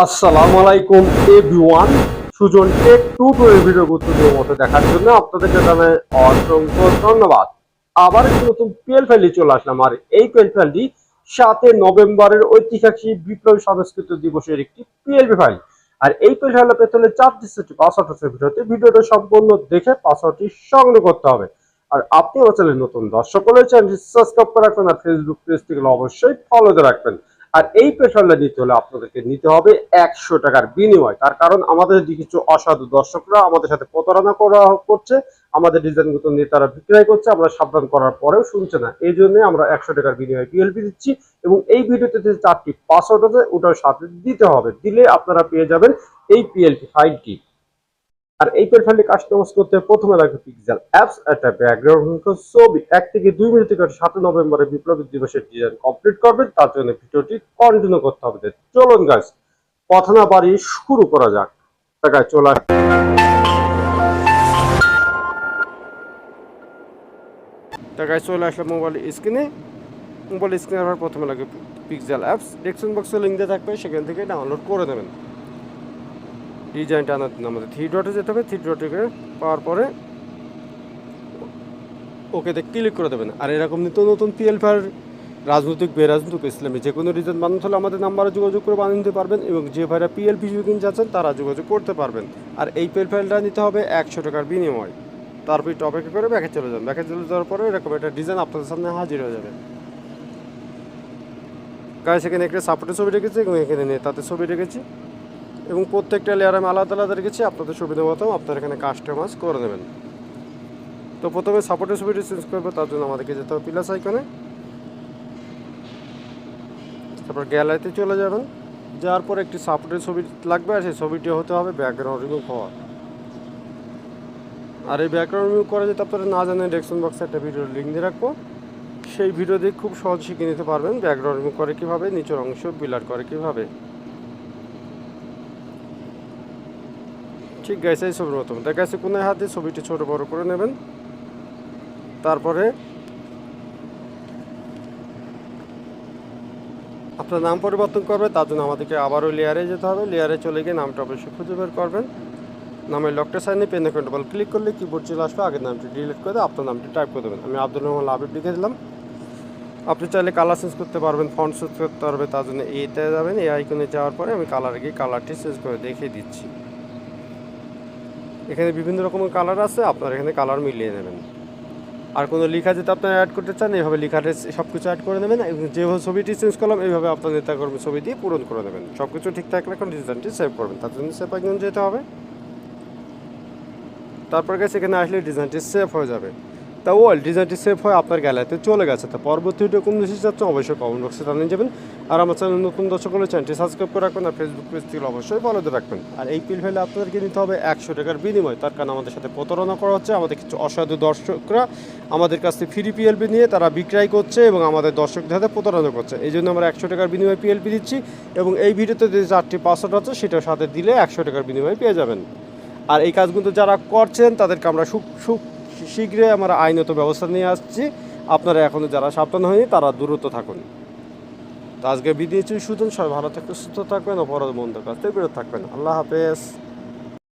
আসসালামু আলাইকুম, everyone. Sujan tech two two এর ভিডিও গুরুত্বপূর্ণ মতো দেখার জন্য আপনাদেরকে জানাই অসংখ্য ধন্যবাদ। আবার একটি নতুন পিএল ফাইলে চলে আসলাম, আর এই পিএল ফাইলটি সাতে নভেম্বরের ঐতিহাসিক বিপ্লবী সংস্কৃত দিবসের একটি পিএলবি ফাইল। আর এই পিএল ফাইলে পেতে হলে চার ডিস্ট্রিক্ট পাসওয়ার্ড আছে ভিডিওতে ভিডিওটা সম্পূর্ণ দেখে পাসওয়ার্ডটি সংগ্রহ করতে হবে। আর আপনি আমার চ্যানেল নতুন দর্শক হলে চ্যানেলটি সাবস্ক্রাইব করে রাখবেন, আর ফেসবুক পেজ থেকে অবশ্যই ফলোতে রাখবেন। আর এই পেট্রোলটা নিতে হলে আপনাদেরকে নিতে হবে একশো টাকার বিনিময়। তার কারণ আমাদের যে কিছু অসাধু দর্শকরা আমাদের সাথে প্রতারণা করা করছে, আমাদের ডিজাইনগুলো নিয়ে তারা বিক্রয় করছে, আমরা সাবধান করার পরেও শুনছে না। এই জন্য আমরা একশো টাকার বিনিময়ে পিএলপি দিচ্ছি এবং এই ভিডিওতে যে চারটি পাসওয়ার্ড আছে ওটার সাথে দিতে হবে। দিলে আপনারা পেয়ে যাবেন এই পিএলপি ফাইলটি আর এই পেলফাইলটি কাস্টমাইজ করতে প্রথমে লাগবে পিক্সেল অ্যাপস একটা ব্যাকগ্রাউন্ড ছবি। এক থেকে দুই মিনিট থেকে সাত নভেম্বরে বিপ্লবী দিবসের ডিজাইন কমপ্লিট করবেন, তার জন্য ভিডিওটি কন্টিনিউ করতে হবে। চলুন গাছ কথা না বাড়িয়ে শুরু করা যাক। টাকায় চলে টাকায় চলে আসলে মোবাইল স্ক্রিনে মোবাইল স্ক্রিনে আবার প্রথমে লাগবে পিক্সেল অ্যাপস ডেস্কশন বক্সে লিঙ্ক দেওয়া থাকবে, সেখান থেকে ডাউনলোড করে দেবেন। ডিজাইনটা আনার জন্য আমাদের থ্রি ডটে যেতে হবে থ্রি ডটে পাওয়ার পরে ওকেতে ক্লিক করে দেবেন। আর এরকম নিত্য নতুন পিএলফার রাজনৈতিক বেরাজনৈতিক ইসলামী যে কোনো ডিজাইন বানাতে হলে আমাদের নাম্বারে যোগাযোগ করে বানিয়ে নিতে পারবেন এবং যে ভাইরা পিএলপি কিনতে যাচ্ছেন, তারা যোগাযোগ করতে পারবেন। আর এই পিএলফাইলটা নিতে হবে একশো টাকার বিনিময়। তারপর অপেক্ষা করে ব্যাকে চলে যাবেন ব্যাকে চলে যাওয়ার পরে এরকম একটা ডিজাইন আপনাদের সামনে হাজির হয়ে যাবে। কাজ সেখানে একটা সাপোর্টের ছবি রেখেছি এবং এখানে নেতাতে ছবি রেখেছি। এবং প্রত্যেকটা লেয়ার আমি আলাদা আলাদা রেখেছি, আপনাদের সুবিধা মতো আপনারা এখানে কাস্টমাইজ করে নেবেন। তো প্রথমে সাপোর্টের ছবিটি চেঞ্জ করব, তার জন্য আমাদেরকে যেতে হবে প্লাস আইকনে তারপর গ্যালারিতে চলে যাবেন। যাওয়ার পর একটি সাপোর্টের ছবি লাগবে, আর সেই ছবিটি হতে হবে ব্যাকগ্রাউন্ড রিমুভ হওয়া। আর এই ব্যাকগ্রাউন্ড রিমুভ করা যদি আপনারা না জানেন ডেসক্রিপশন বক্সে একটা ভিডিওর লিঙ্ক দিয়ে রাখব। সেই ভিডিও দিয়ে খুব সহজ শিখে নিতে পারবেন ব্যাকগ্রাউন্ড রিমুভ করে কীভাবে, নিচের অংশ বিলার করে কীভাবে। ঠিক গাইছে, এই ছবির মতো। দেখা যাচ্ছে কোনো হাতে ছবিটি ছোট, বড় করে নেবেন। তারপরে আপনার নাম পরিবর্তন করবে, তার জন্য আমাদেরকে আবারও লেয়ারে যেতে হবে। লেয়ারে চলে গিয়ে নামটা অবশ্যই খুঁজে বের করবেন। নামের লকটা সাইনে পেন কন্ট্রোল ক্লিক করলে কিবোর্ড চলে আসবে, আগের নামটি ডিলিট করে আপনার নামটি টাইপ করে দেবেন। আমি আব্দুল রহমান আবিব লিখে দিলাম। আপনি চাইলে কালার চেঞ্জ করতে পারবেন ফন্ট চেঞ্জ করতে পারবে, তার জন্য এতে যাবেন। এই আইকনে যাওয়ার পরে আমি কালারে গিয়ে কালারটি চেঞ্জ করে দেখিয়ে দিচ্ছি। এখানে বিভিন্ন রকমের কালার আছে, আপনারা এখানে কালার মিলিয়ে নেবেন। আর কোনো লেখা যেটা আপনারা অ্যাড করতে চান, এইভাবে লেখাটা সব কিছু অ্যাড করে নেবেন, এবং যেভাবে ছবিটি চেঞ্জ করলাম, এইভাবে আপনার নেতাকর্মী ছবি দিয়ে পূরণ করে নেবেন। সব কিছু ঠিকঠাক রাখুন ডিজাইনটি সেভ করবেন তার জন্য সেভ একজন যেতে হবে। তারপর গেছে এখানে আসলে ডিজাইনটি সেভ হয়ে যাবে। তা ওয়াল ডিজাইনটি সেভ হয় আপনার গ্যালারিতে চলে গেছে। তা পরবর্তী ভিডিও কোন বেশি যাচ্ছে অবশ্যই কমেন্ট বক্সে জানিয়ে যাবেন। আর আমার চ্যানেল নতুন দর্শক হলে চ্যানেলটি সাবস্ক্রাইব করে রাখবেন আর ফেসবুক পেজ থেকে অবশ্যই ফলোতে রাখবেন। আর এই পিল ফেলে আপনাদেরকে নিতে হবে একশো টাকার বিনিময়। তার কারণ আমাদের সাথে প্রতারণা করা হচ্ছে, আমাদের কিছু অসাধু দর্শকরা আমাদের কাছ থেকে ফ্রি পিএলপি নিয়ে তারা বিক্রয় করছে এবং আমাদের দর্শকদের হাতে প্রতারণা করছে। এই জন্য আমরা একশো টাকার বিনিময়ে পিএলপি দিচ্ছি এবং এই ভিডিওতে যে চারটি পাসওয়ার্ড আছে সেটার সাথে দিলে একশো টাকার বিনিময়ে পেয়ে যাবেন। আর এই কাজগুলো যারা করছেন তাদেরকে আমরা সুখ সুখ শীঘ্রই আমরা আইনত ব্যবস্থা নিয়ে আসছি। আপনারা এখনও যারা সাবধান হয়নি, তারা দূরত্ব থাকুন। তো আজকে বিদিয়েছি সুতন সবাই ভালো থাকবে সুস্থ থাকবেন অপরাধ বন্ধ কাজ থেকে বিরত থাকবেন। আল্লাহ হাফেজ।